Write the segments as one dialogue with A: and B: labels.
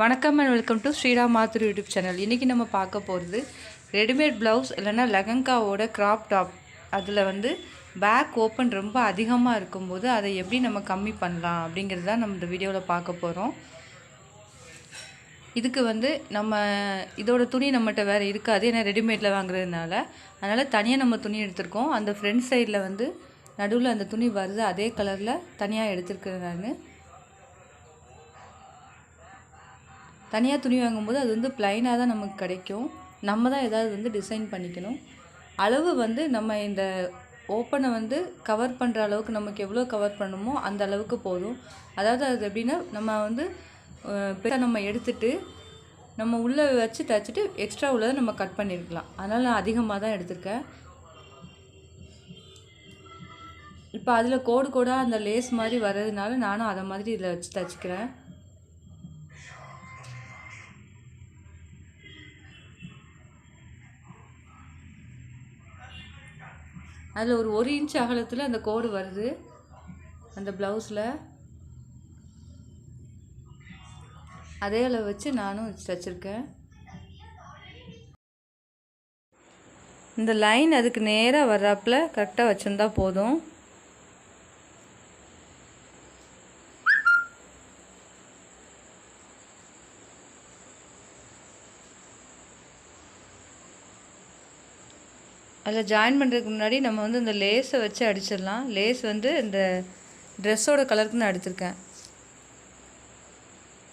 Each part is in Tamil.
A: வணக்கம் and welcome to Sriram Mathru YouTube channel. இன்றைக்கி நம்ம பார்க்க போகிறது ரெடிமேட் ப்ளவுஸ் இல்லைன்னா லெகங்காவோட க்ராப் டாப் அதில் வந்து பேக் ஓப்பன் ரொம்ப அதிகமாக இருக்கும்போது அதை எப்படி நம்ம கம்மி பண்ணலாம் அப்படிங்கிறது தான் நம்ம இந்த வீடியோவில் பார்க்க போகிறோம் இதுக்கு வந்து நம்ம இதோட துணி நம்மகிட்ட வேறு இருக்காது. ஏன்னா ரெடிமேடில் வாங்குறதுனால. அதனால் தனியாக நம்ம துணி எடுத்திருக்கோம். அந்த ஃப்ரண்ட் சைடில் வந்து நடுவில் அந்த துணி வருது. அதே கலரில் தனியாக எடுத்திருக்கிறேன் நான். தனியாக துணி வாங்கும்போது அது வந்து ப்ளைனாக தான் நமக்கு கிடைக்கும். நம்ம தான் ஏதாவது வந்து டிசைன் பண்ணிக்கணும். அளவு வந்து நம்ம இந்த ஓப்பனை வந்து கவர் பண்ணுற அளவுக்கு நமக்கு எவ்வளோ கவர் பண்ணுமோ அந்த அளவுக்கு போதும். அதாவது அது எப்படின்னா நம்ம வந்து பெருசாக நம்ம எடுத்துட்டு நம்ம உள்ளே வச்சு தைச்சிட்டு எக்ஸ்ட்ரா உள்ளதை நம்ம கட் பண்ணியிருக்கலாம் அதனால் நான் அதிகமாக தான் எடுத்திருக்கேன். இப்போ அதில் கோடு கோடாக அந்த லேஸ் மாதிரி வர்றதுனால நானும் அதை மாதிரி இதில் வச்சு தைச்சிக்கிறேன். அதில் ஒரு ஒரு இன்ச் அகலத்தில் அந்த கோடு வருது. அந்த ப்ளவுஸில் அதே அளவு வச்சு நானும் தைச்சிருக்கேன் இந்த லைன் அதுக்கு நேராக வர்றாப்புல கரெக்டாக வச்சுருந்தா போதும். அதில் ஜாயின் பண்ணுறதுக்கு முன்னாடி நம்ம வந்து இந்த லேஸை வச்சு அடிச்சிடலாம். லேஸ் வந்து இந்த ட்ரெஸ்ஸோட கலருக்கு நான் எடுத்திருக்கேன்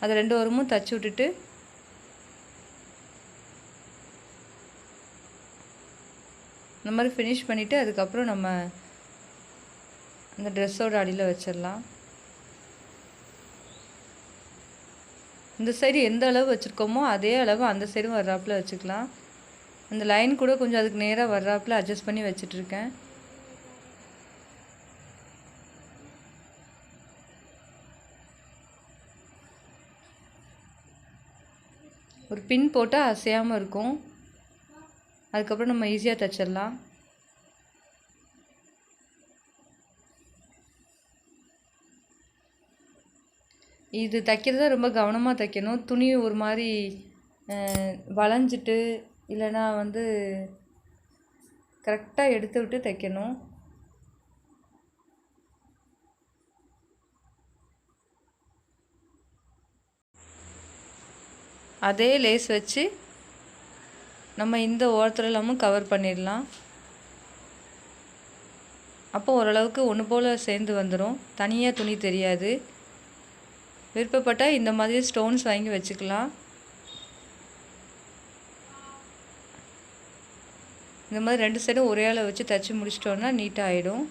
A: அதை ரெண்டு ஓரமும் தச்சு விட்டுட்டு இந்த மாதிரி ஃபினிஷ் பண்ணிவிட்டு அதுக்கப்புறம் நம்ம அந்த ட்ரெஸ்ஸோட அடியில் வச்சிடலாம். இந்த சைடு எந்த அளவு வச்சுருக்கோமோ அதே அளவு அந்த சைடும் வர்றாப்புல வச்சுக்கலாம். அந்த லைன் கூட கொஞ்சம் அதுக்கு நேராக வர்றாப்புல அட்ஜஸ்ட் பண்ணி வச்சிட்ருக்கேன் ஒரு பின் போட்டால் அசையாமல் இருக்கும். அதுக்கப்புறம் நம்ம ஈஸியாக தைச்சிடலாம் இது தைக்கிறத ரொம்ப கவனமாக தைக்கணும். துணி ஒரு மாதிரி வளைஞ்சிட்டு இல்லைனா வந்து கரெக்டாக எடுத்து விட்டு தைக்கணும். அதே லேஸ் வச்சு நம்ம இந்த ஓரத்தில் இல்லாமல் கவர் பண்ணிடலாம். அப்போ ஓரளவுக்கு ஒன்று போல் சேர்ந்து வந்துடும் தனியாக துணி தெரியாது. விருப்பப்பட்டால் இந்த மாதிரி ஸ்டோன்ஸ் வாங்கி வச்சுக்கலாம். இந்த மாதிரி ரெண்டு சைடும் ஒரே அளவு வச்சு தைச்சி முடிச்சிட்டோன்னா நீட்டாக ஆகிடும்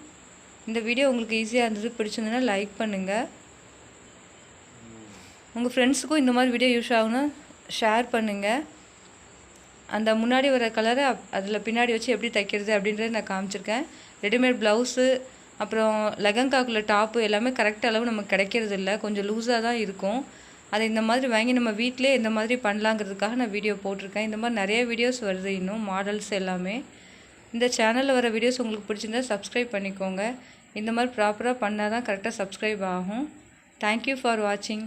A: இந்த வீடியோ உங்களுக்கு ஈஸியாக இருந்தது பிடிச்சிருந்ததுன்னா லைக் பண்ணுங்கள் உங்கள் ஃப்ரெண்ட்ஸுக்கும் இந்த மாதிரி வீடியோ யூஸ் ஆகுனா ஷேர் பண்ணுங்கள் அந்த முன்னாடி வர கலரை அதில் பின்னாடி வச்சு எப்படி தைக்கிறது அப்படின்றத நான் காமிச்சிருக்கேன். ரெடிமேட் ப்ளவுஸு அப்புறம் லெகங்காக்குள்ள டாப்பு எல்லாமே கரெக்ட் அளவு நமக்கு கிடைக்கிறது இல்லை கொஞ்சம் லூஸாக தான் இருக்கும். அதை இந்த மாதிரி வாங்கி நம்ம வீட்டிலே இந்த மாதிரி பண்ணலாங்கிறதுக்காக நான் வீடியோ போட்டிருக்கேன். இந்த மாதிரி நிறைய வீடியோஸ் வருது இன்னும் மாடல்ஸ் எல்லாமே. இந்த சேனலில் வர வீடியோஸ் உங்களுக்கு பிடிச்சிருந்தா சப்ஸ்கிரைப் பண்ணிக்கோங்க. இந்த மாதிரி ப்ராப்பராக பண்ணால் தான் கரெக்டாக சப்ஸ்கிரைப் ஆகும். தேங்க்யூ ஃபார் வாட்சிங்